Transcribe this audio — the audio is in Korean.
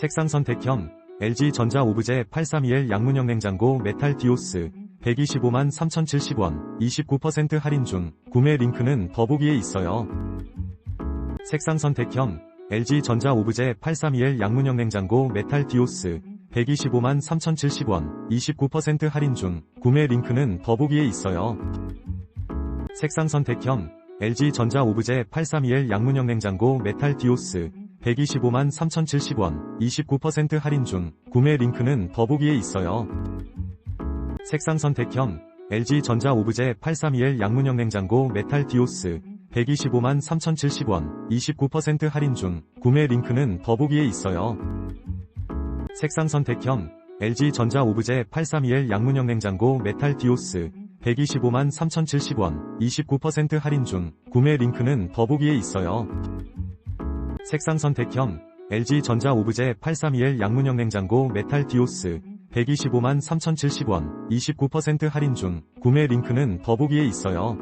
색상 선택형 LG 전자 오브제 832L 양문형 냉장고 메탈 디오스 125만 3,070원 29% 할인 중 구매 링크는 더보기에 있어요. 색상 선택형 LG 전자 오브제 832L 양문형 냉장고 메탈 디오스 125만 3,070원 29% 할인 중 구매 링크는 더보기에 있어요. 색상 선택형 LG 전자 오브제 832L 양문형 냉장고 메탈 디오스 125만 3,070원 29% 할인 중 구매 링크는 더보기에 있어요. 색상 선택형 LG 전자 오브제 832L 양문형 냉장고 메탈 디오스 125만 3,070원 29% 할인 중 구매 링크는 더보기에 있어요. 색상 선택형 LG 전자 오브제 832L 양문형 냉장고 메탈 디오스 125만 3,070원 29% 할인 중 구매 링크는 더보기에 있어요. 색상 선택형 LG 전자 오브제 832L 양문형 냉장고 메탈 디오스 125만 3,070원 29% 할인 중 구매 링크는 더보기에 있어요.